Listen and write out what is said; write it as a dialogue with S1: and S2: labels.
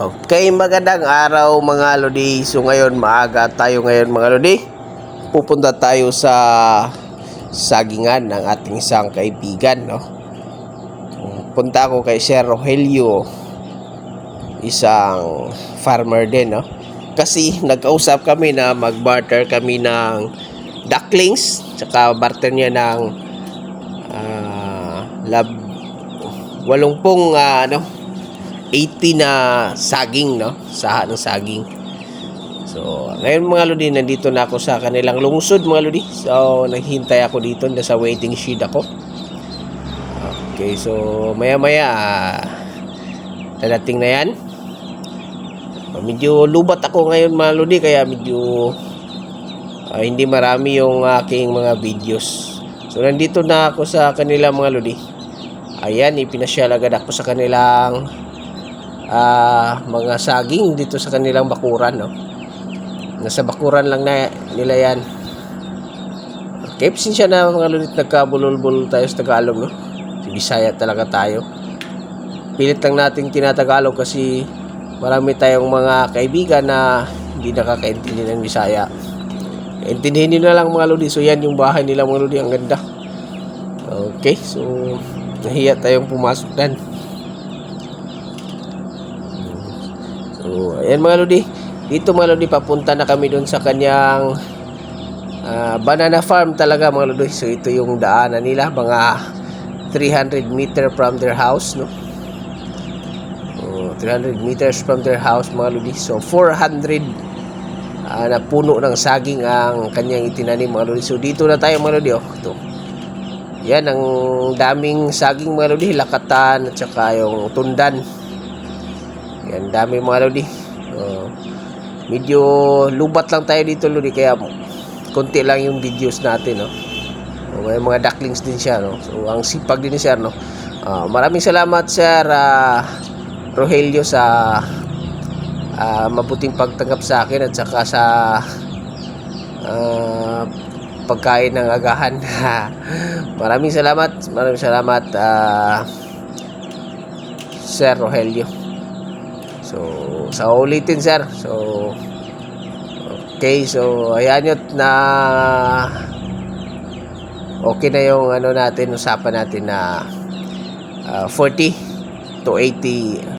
S1: Okay, magandang araw mga Lodi. So ngayon maaga tayo ngayon mga Lodi. Pupunta tayo sa sagingan ng ating isang kaibigan, no? Punta ako kay Sir Rogelio, isang farmer din, no? Kasi nagkausap kami na mag-barter kami ng ducklings, tsaka barter niya ng ah, lab walumpong ah, ano 80 na saging, no? Saha ng saging. So, ngayon mga Lodi, nandito na ako sa kanilang lungsod mga Lodi. So, naghintay ako dito, nasa waiting shed ako. Okay, so maya-maya ah, dadating na yan. Medyo lubat ako ngayon mga Lodi, kaya medyo ah, hindi marami yung aking mga videos. So, nandito na ako sa kanila mga Lodi. Ayan, ipinasyal agad ako sa kanilang ah, mga saging dito sa kanilang bakuran, no? Nasa bakuran lang na nila yan. Okay, siya na mga lulit nagkabulol-bulol tayo sa Tagalog, no? Si Bisaya talaga tayo. Pilit lang nating tinatagalog kasi marami tayong mga kaibigan na hindi nakakaintindi ng Bisaya. Intindihin nyo na lang mga lodi. So yan yung bahay nila mga lodi. Ang ganda. Okay, so nahiya tayong pumasok dan. So, ayan mga lodi. Dito mga lodi, papunta na kami doon sa kanyang ah, banana farm talaga mga lodi. So, ito yung daanan nila. Mga 300 meter from their house, no? Oh, 300 meters from their house mga lodi. So, 400 ah, na puno ng saging ang kanyang itinanim mga lodi. So, dito na tayo mga lodi, oh. Ito. Yan, ang daming saging mga lodi. Lakatan at saka yung tundan. Yan, dami mga lodi. Oh, medyo lubat lang tayo dito lodi kaya konti lang yung videos natin no. Oh, may mga ducklings din siya no. So ang sipag din ni sir no. Ah, maraming salamat sir ah, Rogelio sa ah, mabuting pagtanggap sa akin at saka sa ah, pagkain ng agahan. maraming salamat, maraming salamat ah, Sir Rogelio. So, sa ulitin sir. So, okay. So, ayan yun na okay na yung ano natin, usapan natin na ah, 40 to 80